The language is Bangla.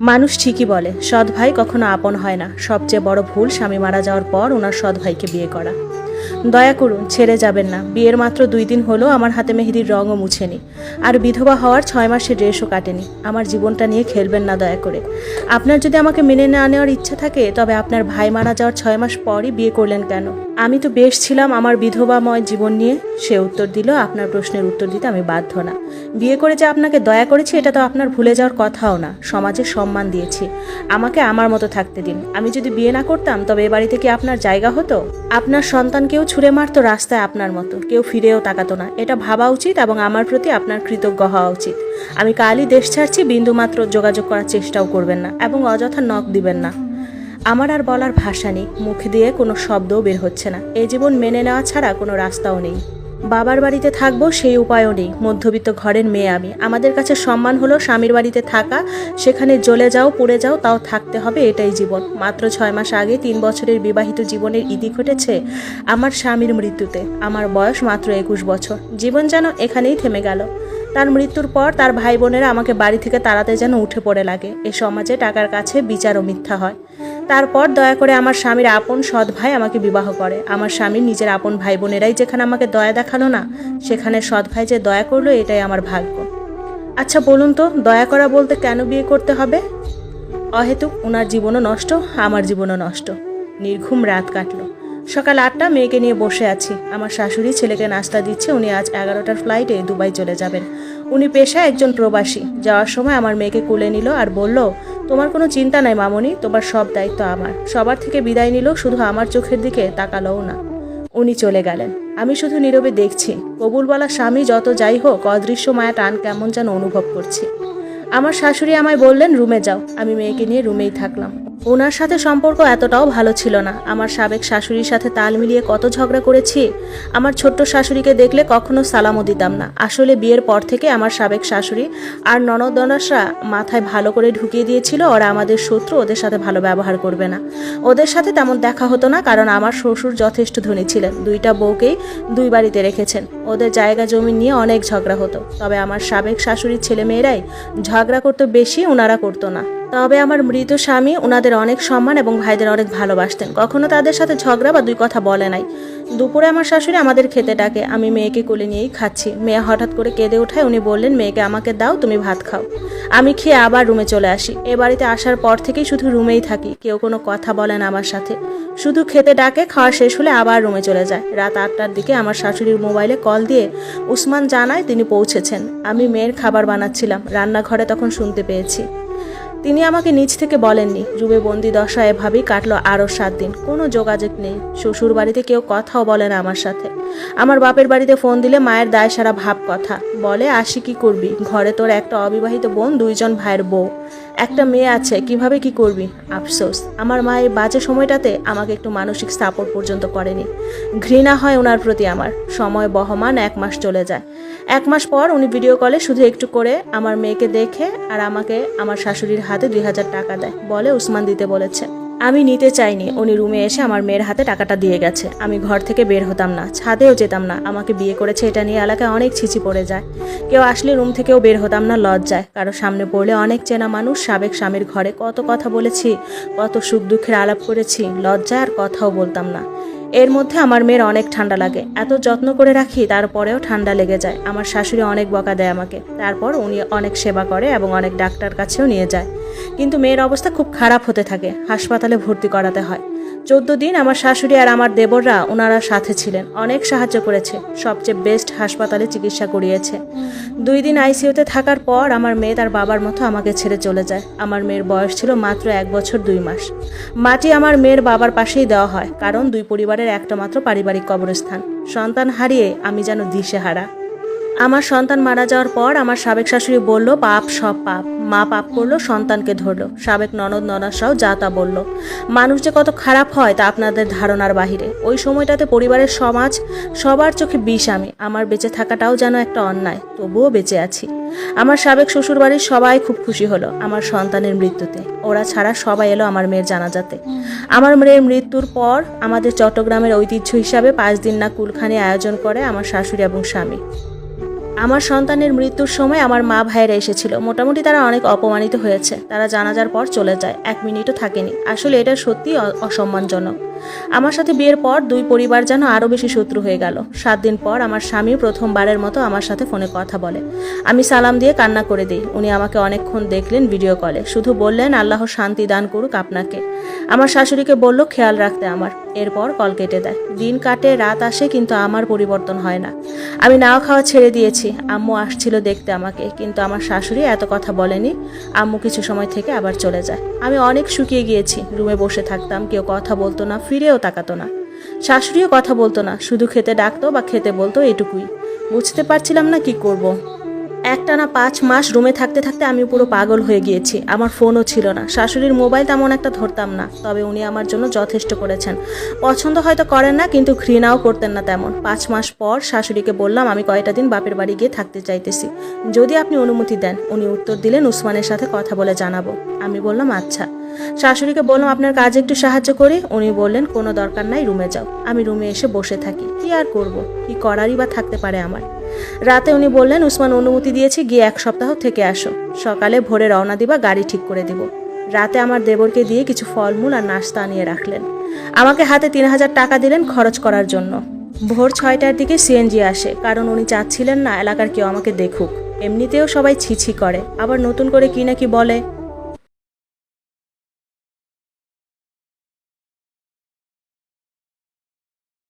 মানুষ ঠিকই বলে, সৎ ভাই কখনো আপন হয় না। সবচেয়ে বড় ভুল স্বামী মারা যাওয়ার পর ওনার সৎ ভাইকে বিয়ে করা। দয়া করুন, ছেড়ে যাবেন না। বিয়ের মাত্র দুই দিন হলো আমার হাতে মেহেদির রঙও মুছেনি। আর বিধবা হওয়ার ছয় মাসের ড্রেসও কাটেনি। আমার জীবনটা নিয়ে খেলবেন না দয়া করে। আপনার যদি আমাকে মেনে না নেওয়ার ইচ্ছা থাকে, তবে আপনার ভাই মারা যাওয়ার ছয় মাস পরই বিয়ে করলেন কেন? আমি তো বেশ ছিলাম আমার বিধবাময় জীবন নিয়ে। সে উত্তর দিল, আপনার প্রশ্নের উত্তর দিতে আমি বাধ্য না। বিয়ে করে যে আপনাকে দয়া করেছি, এটা তো আপনার ভুলে যাওয়ার কথাও না। সমাজে সম্মান দিয়েছি। আমাকে আমার মতো থাকতে দিন। আমি যদি বিয়ে না করতাম, তবে এ বাড়িতে কি আপনার জায়গা হতো? আপনার সন্তানকেও ছুঁড়ে মারতো রাস্তায় আপনার মতো। কেউ ফিরেও তাকাতো না। এটা ভাবা উচিত এবং আমার প্রতি আপনার কৃতজ্ঞ হওয়া উচিত। আমি কালই দেশ ছাড়ছি, বিন্দুমাত্র যোগাযোগ করার চেষ্টাও করবেন না এবং অযথা নখ দিবেন না। আমার আর বলার ভাষা নেই। মুখ দিয়ে কোনো শব্দও বের হচ্ছে না। এই জীবন মেনে নেওয়া ছাড়া কোনো রাস্তাও নেই। বাবার বাড়িতে থাকব সেই উপায়ও নেই। মধ্যবিত্ত ঘরের মেয়ে আমি। আমাদের কাছে সম্মান হলো স্বামীর বাড়িতে থাকা। সেখানে জ্বলে যাও, পড়ে যাও, তাও থাকতে হবে এটাই জীবন। মাত্র ছয় মাস আগে তিন বছরের বিবাহিত জীবনের ইতি ঘটেছে আমার স্বামীর মৃত্যুতে। আমার বয়স মাত্র একুশ বছর। জীবন যেন এখানেই থেমে গেল। তার মৃত্যুর পর তার ভাই বোনেরা আমাকে বাড়ি থেকে তাড়াতে যেন উঠে পড়ে লাগে। এ সমাজে টাকার কাছে বিচার ও মিথ্যা হয়। তারপর দয়া করে আমার স্বামীর আপন সৎ ভাই আমাকে বিবাহ করে। আমার স্বামী নিজের আপন ভাই বোনেরাই যেখানে আমাকে দয়া দেখাল না, সেখানে সৎ ভাই যে দয়া করল, এটাই আমার ভাগ্য। আচ্ছা বলুন তো, দয়া করা বলতে কেন বিয়ে করতে হবে? অহেতুক ওনার জীবনও নষ্ট, আমার জীবনও নষ্ট। নির্ঘুম রাত কাটলো। সকাল আটটা মেয়েকে নিয়ে বসে আছি। আমার শাশুড়ি ছেলেকে নাস্তা দিচ্ছে, উনি আজ এগারোটার ফ্লাইটে দুবাই চলে যাবেন। উনি পেশায় একজন প্রবাসী। যাওয়ার সময় আমার মেয়েকে কুলে নিল আর বলল, তোমার কোনো চিন্তা নাই মামনি, তোমার সব দায়িত্ব আমার। সবার থেকে বিদায় নিল শুধু আমার চোখের দিকে তাকালোও না। উনি চলে গেলেন। আমি শুধু নীরবে দেখছি। কবুলওয়ালা স্বামী যত যাই হোক, অদৃশ্য মায়া টান কেমন যেন অনুভব করছি। আমার শাশুড়ি আমায় বললেন, রুমে যাও। আমি মেয়েকে নিয়ে রুমেই থাকলাম। ওনার সাথে সম্পর্ক এতটাও ভালো ছিল না। আমার সাবেক শাশুড়ির সাথে তাল মিলিয়ে কত ঝগড়া করেছি, আমার ছোট্ট শাশুড়িকে দেখলে কখনো সালামও দিতাম না। আসলে বিয়ের পর থেকে আমার সাবেক শাশুড়ি আর ননদনসরা মাথায় ভালো করে ঢুকিয়ে দিয়েছিল, ওরা আমাদের শত্রু, ওদের সাথে ভালো ব্যবহার করবে না। ওদের সাথে তেমন দেখা হতো না, কারণ আমার শ্বশুর যথেষ্ট ধনী ছিলেন। দুইটা বউকেই দুই বাড়িতে রেখেছেন। ওদের জায়গা জমি নিয়ে অনেক ঝগড়া হতো। তবে আমার সাবেক শাশুড়ির ছেলে মেয়েরাই ঝগড়া করতো বেশি, ওনারা করতো না। তবে আমার মৃত স্বামী ওনাদের অনেক সম্মান এবং ভাইদের অনেক ভালোবাসতেন। কখনো তাদের সাথে ঝগড়া বা দুই কথা বলে নাই। দুপুরে আমার শাশুড়ি আমাদের খেতে ডাকে। আমি মেয়েকে কোলে নিয়েই খাচ্ছি। মেয়ে হঠাৎ করে কেঁদে ওঠায় উনি বললেন, মেয়েকে আমাকে দাও, তুমি ভাত খাও। আমি খেয়ে আবার রুমে চলে আসি। এ বাড়িতে আসার পর থেকেই শুধু রুমেই থাকি। কেউ কোনো কথা বলে না আমার সাথে। শুধু খেতে ডাকে, খাওয়া শেষ হলে আবার রুমে চলে যায়। রাত আটটার দিকে আমার শাশুড়ির মোবাইলে কল দিয়ে উসমান জানায় তিনি পৌঁছেছেন। আমি মেয়ের খাবার বানাচ্ছিলাম। রান্নাঘরে তখন শুনতে পেয়েছি। তিনি আমাকে নিজ থেকে বলেননি। রুমে বন্দি দশা এভাবেই কাটলো আরও সাত দিন। কোনো যোগাযোগ নেই। শ্বশুর বাড়িতে কেউ কথাও বলে না আমার সাথে। আমার বাপের বাড়িতে ফোন দিলে মায়ের দায় সারা ভাব কথা। বলে, আসি কি করবি? ঘরে তোর একটা অবিবাহিত বোন, দুইজন ভাইয়ের বউ। একটা মেয়ে আছে, কীভাবে কি করবি? আফসোস। আমার মা এই বাজে সময়টাতে আমাকে একটু মানসিক সাপোর্ট পর্যন্ত করেনি। ঘৃণা হয় ওনার প্রতি আমার। সময় বহমান, এক মাস চলে যায়। এক মাস পর উনি ভিডিও কলে শুধু একটু করে আমার মেয়েকে দেখে আর আমাকে আমার শাশুড়ির হাতে দুই হাজার টাকা দেয়। বলে উসমান দিতে বলেছে। আমি নিতে চাইনি। উনি রুমে এসে আমার মেয়ের হাতে টাকাটা দিয়ে গেছে। আমি ঘর থেকে বের হতাম না, ছাদেও যেতাম না। আমাকে বিয়ে করেছে এটা নিয়ে এলাকায় অনেক ছিচি পড়ে যায়। কেউ আসলে রুম থেকেও বের হতাম না, লজ্জায়। কারও সামনে পড়লে অনেক চেনা মানুষ সাবেক স্বামীর ঘরে কত কথা বলেছি, কত সুখ দুঃখের আলাপ করেছি, লজ্জায় আর কথাও বলতাম না। এর মধ্যে আমার মেয়ের অনেক ঠান্ডা লাগে। এত যত্ন করে রাখি, তারপরেও ঠান্ডা লেগে যায়। আমার শাশুড়ি অনেক বকা দেয় আমাকে। তারপর উনি অনেক সেবা করে এবং অনেক ডাক্তার কাছেও নিয়ে যায়। কিন্তু মেয়ের অবস্থা খুব খারাপ হতে থাকে। হাসপাতালে ভর্তি করাতে হয়। চোদ্দ দিন আমার শাশুড়ি আর আমার দেবররা ওনারা সাথে ছিলেন। অনেক সাহায্য করেছে। সবচেয়ে বেস্ট হাসপাতালে চিকিৎসা করিয়েছে। দুই দিন আইসিইউতে থাকার পর আমার মেয়ে তার বাবার মতো আমাকে ছেড়ে চলে যায়। আমার মেয়ের বয়স ছিল মাত্র এক বছর দুই মাস। মাটি আমার মেয়ের বাবার পাশেই দেওয়া হয়, কারণ দুই পরিবারের একটা মাত্র পারিবারিক কবরস্থান। সন্তান হারিয়ে আমি যেন দিশেহারা। আমার সন্তান মারা যাওয়ার পর আমার সাবেক শাশুড়ি বলল, পাপ সব পাপ। মা পাপ করল, সন্তানকে ধরলো। সাবেক ননদ ননাসাও যা তা বলল। মানুষ যে কত খারাপ হয় তা আপনাদের ধারণার বাহিরে। ওই সময়টাতে পরিবারের সমাজ, সবার চোখে বিষ আমি। আমার বেঁচে থাকাটাও যেন একটা অন্যায়, তবুও বেঁচে আছি। আমার সাবেক শ্বশুরবাড়ির সবাই খুব খুশি হলো আমার সন্তানের মৃত্যুতে। ওরা ছাড়া সবাই এলো আমার মেয়ের জানাজাতে। আমার মেয়ের মৃত্যুর পর আমাদের চট্টগ্রামের ঐতিহ্য হিসাবে পাঁচ দিন না কুলখানি আয়োজন করে আমার শাশুড়ি এবং স্বামী। আমার সন্তানের মৃত্যুর সময় আমার মা ভাইয়েরা এসেছিল। মোটামুটি তারা অনেক অপমানিত হয়েছে। তারা জানাজার পর চলে যায়। এক মিনিটও থাকেনি। আসলে এটা সত্যিই অসম্মানজনক। আমার সাথে বিয়ের পর দুই পরিবার যেন আরও বেশি শত্রু হয়ে গেল। সাত দিন পর আমার স্বামী প্রথমবারের মতো আমার সাথে ফোনে কথা বলে। আমি সালাম দিয়ে কান্না করে দিই। উনি আমাকে অনেকক্ষণ দেখলেন ভিডিও কলে। শুধু বললেন, আল্লাহ শান্তি দান করুক আপনাকে। আমার শাশুড়িকে বলল, খেয়াল রাখতে আমার। এরপর কল কেটে দেয়। দিন কাটে, রাত আসে, কিন্তু আমার পরিবর্তন হয় না। আমি নাও খাওয়া ছেড়ে দিয়েছি। আম্মু আসছিল দেখতে আমাকে, কিন্তু আমার শাশুড়ি এত কথা বলেনি। আম্মু কিছু সময় থেকে আবার চলে যায়। আমি অনেক শুকিয়ে গিয়েছি। রুমে বসে থাকতাম, কেউ কথা বলতো না ফিরেও তাকাতো না শাশুড়িও কথা বলতো না, শুধু খেতে ডাকতো বা খেতে বলতো এটুকুই বুঝতে পারছিলাম না কি করব। একটানা পাঁচ মাস রুমে থাকতে থাকতে আমি পুরো পাগল হয়ে গিয়েছি। আমার ফোনও ছিল না। শাশুড়ির মোবাইল তেমন একটা ধরতাম না, তবে উনি আমার জন্য যথেষ্ট করেছেন। পছন্দ হয়তো করেন না, কিন্তু ঘৃণাও করতেন না তেমন। পাঁচ মাস পর শাশুড়িকে বললাম, আমি কয়টা দিন বাপের বাড়ি গিয়ে থাকতে চাইতেছি। যদি আপনি অনুমতি দেন, উনি উত্তর দিলেন, উসমানের সাথে কথা বলে জানাব। আমি বললাম আচ্ছা। শাশুড়িকে বললাম, আপনার কাজে একটু সাহায্য করি। উনি বললেন, কোনো দরকার নাই, রুমে যাও। আমি রুমে এসে বসে থাকি। কি আর করব? কি করারই বা থাকতে পারে আমার। রাতে উনি বললেন, উসমান অনুমতি দিয়েছি, গিয়ে এক সপ্তাহ থেকে আসো। সকালে ভোরে রওনা দিবা, গাড়ি ঠিক করে দিব। রাতে আমার দেবরকে দিয়ে কিছু ফলমূল আর নাস্তা আনিয়ে রাখলেন। আমাকে হাতে তিন হাজার টাকা দিলেন খরচ করার জন্য। ভোর ছয়টার দিকে সিএনজি আসে, কারণ উনি চাচ্ছিলেন না, এলাকার কেউ আমাকে দেখুক। এমনিতেও সবাই ছিছি করে। আবার নতুন করে কি নাকি বলে?